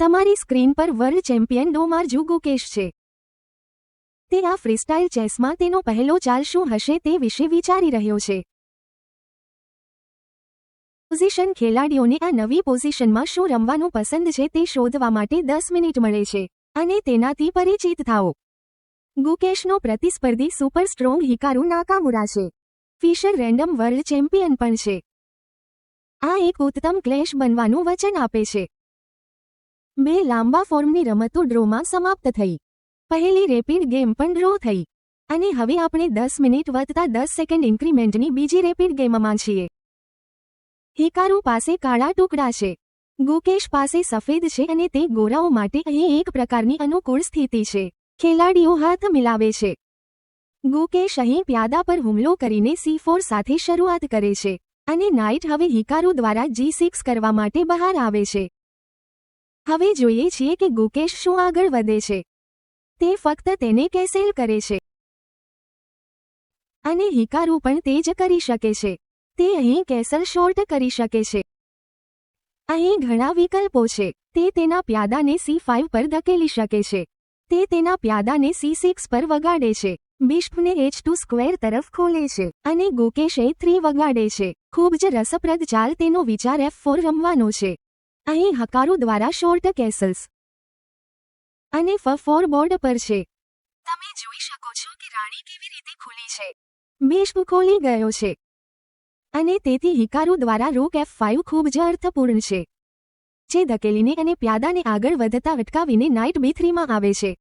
તમારી સ્ક્રીન પર world champion ડોમાર Gukesh છે. તે આ ફ્રીસ્ટાઇલ ચેસમાં તેનો પહેલો ચાલ શું હશે તે વિશે વિચારી રહ્યો છે. પોઝિશન ખેલાડીઓને આ નવી પોઝિશનમાં શું રમવાનું પસંદ છે તે શોધવા માટે દસ મિનિટ મળે છે, અને તેનાથી પરિચિત થાઓ. ગુકેશનો પ્રતિસ્પર્ધી સુપર સ્ટ્રોંગ હિકારુ નાકામુરા છે. ફિશર રેન્ડમ વર્લ્ડ ચેમ્પિયન પણ છે. આ એક ઉત્તમ ક્લેશ બનવાનું વચન આપે છે. બે લાંબા ફોર્મની રમતો ડ્રોમાં સમાપ્ત થઈ. પહેલી રેપિડ ગેમ પણ ડ્રો થઈ. અને હવે આપણે દસ મિનિટ વધતા દસ સેકન્ડ ઇન્ક્રીમેન્ટની બીજી રેપિડ ગેમમાં છીએ. હિકારુ પાસે કાળા ટુકડા છે. ગુકેશ પાસે સફેદ છે અને તે ગોરાઓ માટે અહીં એક પ્રકારની અનુકૂળ સ્થિતિ છે. ખેલાડીઓ હાથ મિલાવે છે. ગુકેશ અહીં પ્યાદા પર હુમલો કરીને સી ફોર સાથે શરૂઆત કરે છે. અને નાઇટ હવે હિકારુ દ્વારા જી સિક્સ કરવા માટે બહાર આવે છે. હવે જોઈએ છીએ કે ગુકેશ શું આગળ વધે છે. તે ફક્ત તેને કેસેલ કરે છે. અને હિકારુ પણ તે જ કરી શકે છે. તે અહીં કેસલ શોર્ટ કરી શકે છે. અહીં ઘણા વિકલ્પો છે. તે તેના પ્યાદાને સી ફાઇવ પર ધકેલી શકે છે. તે તેના પ્યાદાને સી સિક્સ પર વગાડે છે. બિશ્પને એચ ટુ સ્ક્વેર તરફ ખોલે છે. અને ગોકેશે થ્રી વગાડે છે. ખૂબ જ રસપ્રદ ચાલ તેનો વિચાર એફ ફોર રમવાનો છે. અહીં હકારો દ્વારા શોર્ટ કેસલ્સ. અને ફ ફોર બોર્ડ પર છે. તમે જોઈ શકો છો કે રાણી કેવી રીતે ખુલી છે. બેશ્પ ખોલી ગયો છે. અને તેથી હિકારુ દ્વારા રોક એફ ફાઇવ ખૂબ જ અર્થપૂર્ણ છે. જે ધકેલીને અને પ્યાદાને આગળ વધતા અટકાવીને નાઇટ બી થ્રીમાં આવે છે.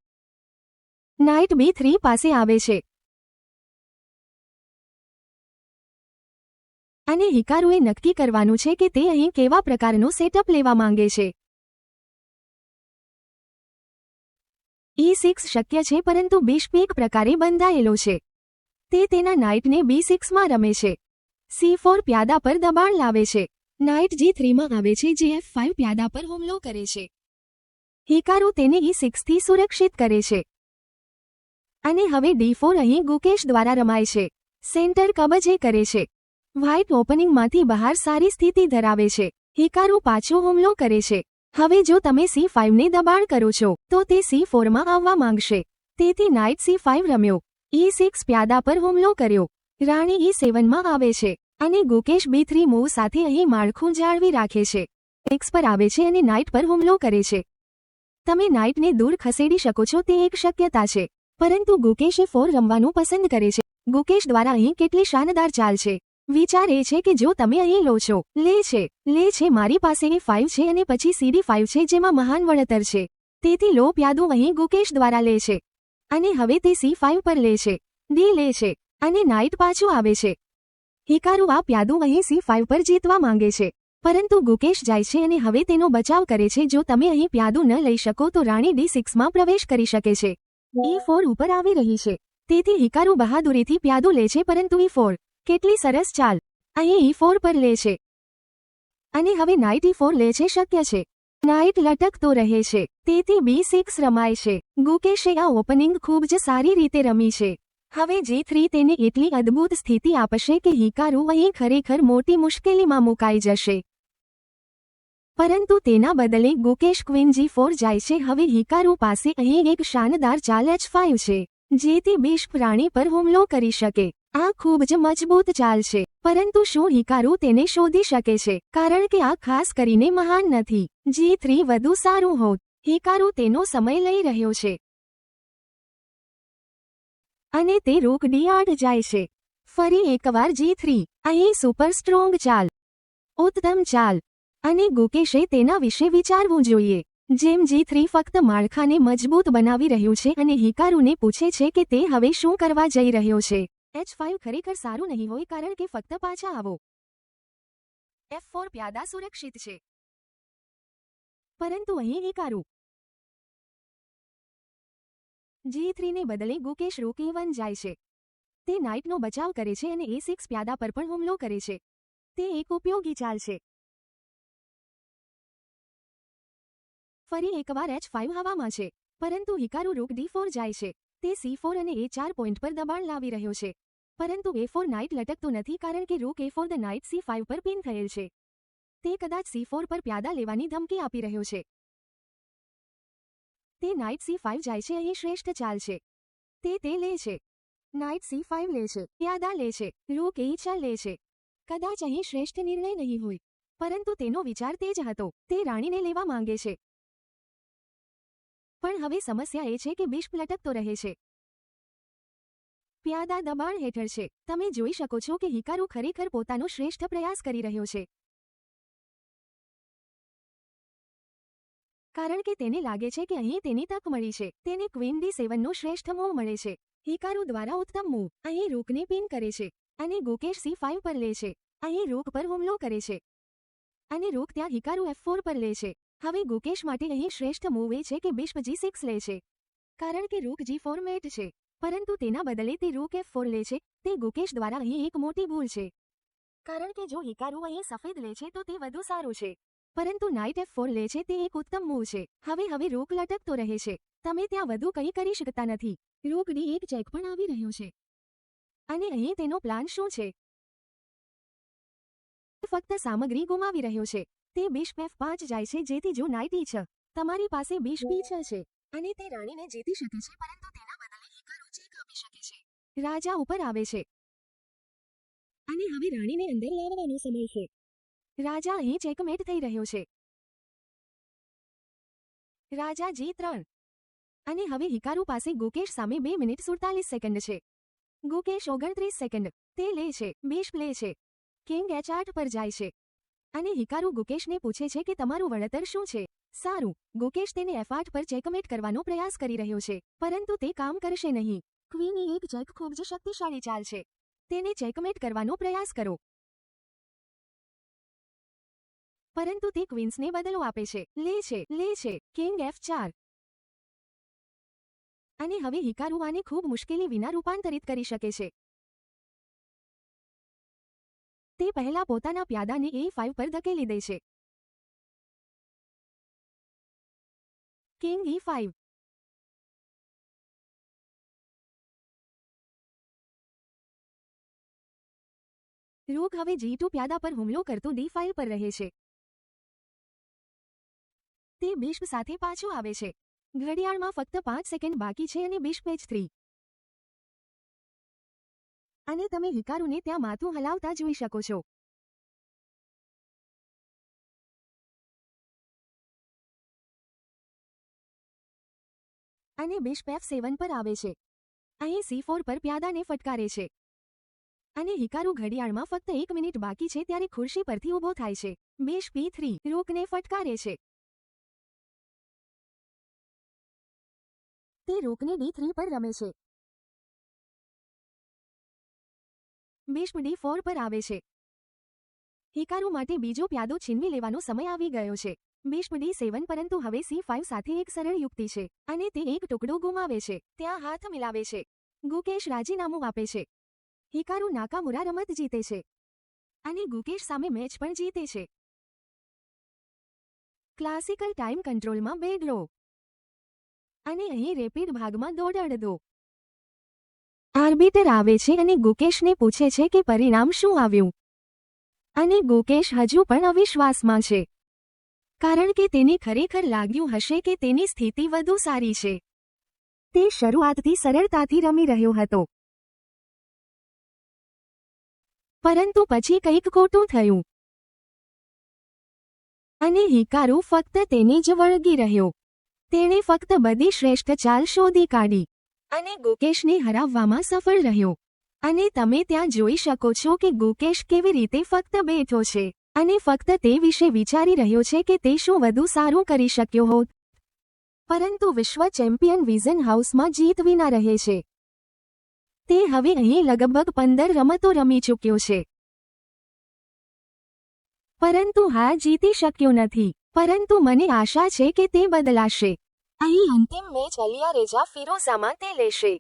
નાઇટ બી થ્રી પાસે આવે છે. અને હિકારુએ નક્કી કરવાનું છે કે તે અહીં કેવા પ્રકારનો સેટઅપ લેવા માંગે છે. ઈ સિક્સ શક્ય છે પરંતુ બિશપ એક પ્રકારે બંધાયેલો છે. તે તેના નાઇટને બી સિક્સમાં રમે છે. સી ફોર પ્યાદા પર દબાણ લાવે છે. નાઇટ જી થ્રીમાં આવે છે જે એફ ફાઇવ પ્યાદા પર હુમલો કરે છે. હિકારુ તેને ઈ સિક્સથી સુરક્ષિત કરે છે. અને હવે ડી ફોર અહીં ગુકેશ દ્વારા રમાય છે. સેન્ટર કબજે કરે છે. વ્હાઇટ ઓપનિંગમાંથી બહાર સારી સ્થિતિ ધરાવે છે. હિકારુ પાછો હુમલો કરે છે. હવે જો તમે સી ફાઇવને દબાણ કરો છો, તો તે સી ફોરમાં આવવા માંગશે. તેથી નાઇટ સી ફાઇવ રમ્યો. ઈ સિક્સ પ્યાદા પર હુમલો કર્યો. રાણી ઈ સેવનમાં આવે છે. અને ગુકેશ બી થ્રી મૂવ સાથે અહીં માળખું જાળવી રાખે છે. એક્સ પર આવે છે અને નાઇટ પર હુમલો કરે છે. તમે નાઇટને દૂર ખસેડી શકો છો તે એક શક્યતા છે. પરંતુ ગુકેશે ફોર રમવાનું પસંદ કરે છે. ગુકેશ દ્વારા અહીં કેટલી શાનદાર ચાલ છે. વિચાર એ છે કે જો તમે અહીં લો છો, લે છે લે છે, મારી પાસે એ ફાઇવ છે અને પછી સીડી ફાઇવ છે જેમાં મહાન વળતર છે. તેથી લો યાદો અહીં ગુકેશ દ્વારા લે છે. અને હવે તે સી ફાઇવ પર લે છે. ડી લે છે. અને નાઇટ પાછું આવે છે. હિકારુ આ પ્યાદુ અહીં સી ફાઇવ પર જીતવા માંગે છે. પરંતુ ગુકેશ જાય છે અને હવે તેનો બચાવ કરે છે. જો તમે અહીં પ્યાદુ ન લઈ શકો તો રાણી ડી સિક્સમાં પ્રવેશ કરી શકે છે. ઈ ફોર ઉપર આવી રહી છે. તેથી હિકારુ બહાદુરીથી પ્યાદુ લે છે પરંતુ ઈ ફોર કેટલી સરસ ચાલ. અહીં ઈ ફોર પર લે છે. અને હવે નાઇટ ઈ ફોર લે છે શક્ય છે. નાઇટ લટકતો રહે છે. તેથી બી સિક્સ રમાય છે. ગુકેશે આ ઓપનિંગ ખૂબ જ સારી રીતે રમી છે. હવે જે થ્રી તેને એટલી અદ્ભુત સ્થિતિ આપશે કે હિકારુ અહીં ખરેખર મોટી મુશ્કેલીમાં મુકાઈ જશે. પરંતુ તેના બદલે ગુકેશ ક્વીન જી ફોર જાય છે. હવે હિકારુ પાસે અહીં એક શાનદાર ચાલ એચ ફાઇવ છે. જેથી બિશ્પ રાણી પર હુમલો કરી શકે. આ ખૂબ જ મજબૂત ચાલ છે. પરંતુ શું હિકારુ તેને શોધી શકે છે? કારણ કે આ ખાસ કરીને મહાન નથી. જી થ્રી, વધુ સારું હોત. હિકારુ તેનો સમય લઈ રહ્યો છે. અને તે રૂક ડી આડ જાય છે. ફરી એકવાર જી થ્રી, અહીં સુપર સ્ટ્રોંગ ચાલ. ઉત્તમ ચાલ. અને ગુકેશે તેના વિશે વિચારવું જોઈએ. જેમ જી થ્રી ફક્ત માળખાને મજબૂત બનાવી રહ્યું છે અને હિકારુને પૂછે છે કે તે હવે શું કરવા જઈ રહ્યો છે? એચ ફાઇવ ખરેખર સારું નહીં હોય કારણ કે ફક્ત પાછા આવો. એફ ફોર પ્યાદા સુરક્ષિત છે. પરંતુ અહીં એકારું જી થ્રીને બદલે ગુકેશ રોકે વન જાય છે. તે નાઇટનો બચાવ કરે છે અને એ સિક્સ પ્યાદા પર પણ હુમલો કરે છે. તે એક ઉપયોગી ચાલ છે. ફરી એકવાર એચ ફાઇવ હવામાં છે. પરંતુ હિકારુ રૂક ડી ફોર જાય છે. તે સી ફોર અને એ ચાર પોઈન્ટ પર દબાણ લાવી રહ્યો છે. પરંતુ એ ફોર નાઇટ લટકતું નથી કારણ કે rook A four the knight C five પર પિન થયેલ છે. તે કદાચ સી ફોર પર પ્યાદા લેવાની ધમકી આપી રહ્યો છે. તે નાઇટ સી ફાઇવ જાય છે અહીં શ્રેષ્ઠ ચાલ છે. તે તે લે છે. નાઇટ સી ફાઇવ લે છે. પ્યાદા લે છે. રૂક એ ચાલ લે છે. કદાચ અહીં શ્રેષ્ઠ નિર્ણય નહીં હોય. પરંતુ તેનો વિચાર તે જ હતો. તે રાણીને લેવા માંગે છે. પણ હવે સમસ્યા એ છે કે બિશ્પ લટકતો રહે છે. પ્યાદા દબાણ હેઠળ છે. તમે જોઈ શકો છો કે હિકારુ ખરેખર પોતાનો શ્રેષ્ઠ પ્રયાસ કરી રહ્યો છે. કારણ કે તેને લાગે છે કે અહીં તેની તક મળી છે. તેને ક્વીન ડી સેવનનો શ્રેષ્ઠ મૂવ મળે છે. હિકારુ દ્વારા ઉત્તમ મૂવ અહીં રૂકને પિન કરે છે અને ગુકેશ સી ફાઇવ પર લે છે. અહીં રૂક પર હુમલો કરે છે. અને રૂક ત્યાં હિકારુ એફ ફોર પર લે છે. હવે ગુકેશ માટે અહીં શ્રેષ્ઠ મૂવ એ છે કે બિશ્પ જી સિક્સ લે છે. કારણ કે રૂક જી ફોર મેટ છે. પરંતુ તેના બદલે તે રૂક એફ ફોર લે છે, તે ગુકેશ દ્વારા અહીં એક મોટી ભૂલ છે. કારણ કે જો હિકારુ અહીં સફેદ લે છે તો તે વધુ સારું છે. પરંતુ નાઇટ એફ ફોર લે છે તે એક ઉત્તમ મૂવ છે. હવે હવે રૂક લટકતો રહે છે. તમે ત્યાં વધુ કંઈ કરી શકતા નથી. રૂક એક ચેક પણ આવી રહ્યો છે. અને અહીં તેનો પ્લાન શું છે? ફક્ત સામગ્રી ગુમાવી રહ્યો છે. તે બિશપ એફ પાંચ જાય છે, જેથી જો નાઇટ છ, તમારી પાસે બિશ્પ બી છ છે. અને તે રાણીને જીતી શકે છે, પરંતુ તેના આપી શકે છે. રાજા ઉપર આવે છે. અને હવે રાણીને અંદર લાવવાનો સમય છે. રાજા અહીં ચેકમેટ થઈ રહ્યો છે. રાજા જી ત્રણ. અને હવે હિકારુ પાસે ગુકેશ સામે બે મિનિટ સુડતાલીસ સેકન્ડ છે. ગુકેશ ઓગણત્રીસ સેકન્ડ. તે લે છે બેશ લે છે. કિંગ એચ આઠ પર જાય છે. અને હિકારુ ગુકેશને પૂછે છે કે તમારું વળતર શું છે? સારું ગુકેશ તેને એફ પર ચેકમેટ કરવાનો પ્રયાસ કરી રહ્યો છે પરંતુ તે કામ કરશે નહીં. ક્વીની એક જેક ખૂબ જ શક્તિશાળી ચાલ છે. તેને ચેકમેટ કરવાનો પ્રયાસ કરો. પરંતુ તે ક્વીન્સને બદલો આપે છે. લે છે લે છે, કિંગ એફ ચાર. અને હવે હિકારુવાને ખૂબ મુશ્કેલી વિના રૂપાંતરિત કરી શકે છે. તે પહેલા પોતાના પ્યાદાને એ ફાઇવ પર ધકેલી દે છે. કિંગ ઈ ફાઇવ રૂક હવે જી ટુ પ્યાદા પર હુમલો કરતો ડી ફાઇલ પર રહે છે. તે બિશ્પ સાથે પાછું આવે છે. ઘડિયાળમાં ફક્ત પાંચ સેકન્ડ બાકી છે અને બિશ્પ પેજ થ્રી. અને તમે હિકારુને ત્યાં માથું હલાવતા જોઈ શકો છો. અને બિશ્પ એફ સેવન પર આવે છે. અહીં સી ફોર પર પ્યાદાને ફટકારે છે. અને હિકારુ ઘડિયાળમાં ફક્ત એક મિનિટ બાકી છે ત્યારે ખુરશી પરથી ઊભો થાય છે. બિશ પી થ્રી, રોકને ફટકારે છે. તે રોકને ડી થ્રી પર રમે છે. બિશ્પ ડી ફોર પર આવે છે. હિકારુ માટે બીજો પ્યાદો છીનવી લેવાનો સમય આવી ગયો છે. બિશ્પ ડી સેવન પરંતુ હવે સી ફાઇવ સાથે એક સરળ યુક્તિ છે અને તે એક ટુકડો ગુમાવે છે. ત્યાં હાથ મિલાવે છે. ગુકેશ રાજીનામું આપે છે. હિકારુ નાકામુરા રમત જીતે છે. અને ગુકેશ સામે મેચ પણ જીતે છે. ક્લાસિકલ ટાઈમ કંટ્રોલમાં બે ડ્રો અને અહીં રેપિડ ભાગમાં દોડ દો. આર્બિટર આવે છે અને ગુકેશને પૂછે છે કે પરિણામ શું આવ્યું? અને ગુકેશ હજુ પણ અવિશ્વાસમાં છે. કારણ કે તેને ખરેખર લાગ્યું હશે કે તેની સ્થિતિ વધુ સારી છે. તે શરૂઆતથી સરળતાથી રમી રહ્યો હતો. પરંતુ પછી કંઈક ખોટું થયું. અને હિકારુ ફક્ત તેને જ વળગી રહ્યો. તેણે ફક્ત બધી શ્રેષ્ઠ ચાલ શોધી કાઢી. અને ગુકેશને હરાવવામાં સફળ રહ્યો. અને તમે ત્યાં જોઈ શકો છો કે ગુકેશ કેવી રીતે ફક્ત બેઠો છે. અને ફક્ત તે વિશે વિચારી રહ્યો છે કે તે શું વધુ સારું કરી શક્યો હોત. પરંતુ વિશ્વ ચેમ્પિયન વિઝન હાઉસમાં જીત વિના રહે છે. તે હવે અહીં લગભગ પંદર રમતો રમી ચૂક્યો છે. પરંતુ હા, જીતી શક્યો નથી. પરંતુ મને આશા છે કે તે બદલાશે. અહીં અંતિમ મેચ અલિયા રેજા ફિરોઝામાં તે લેશે.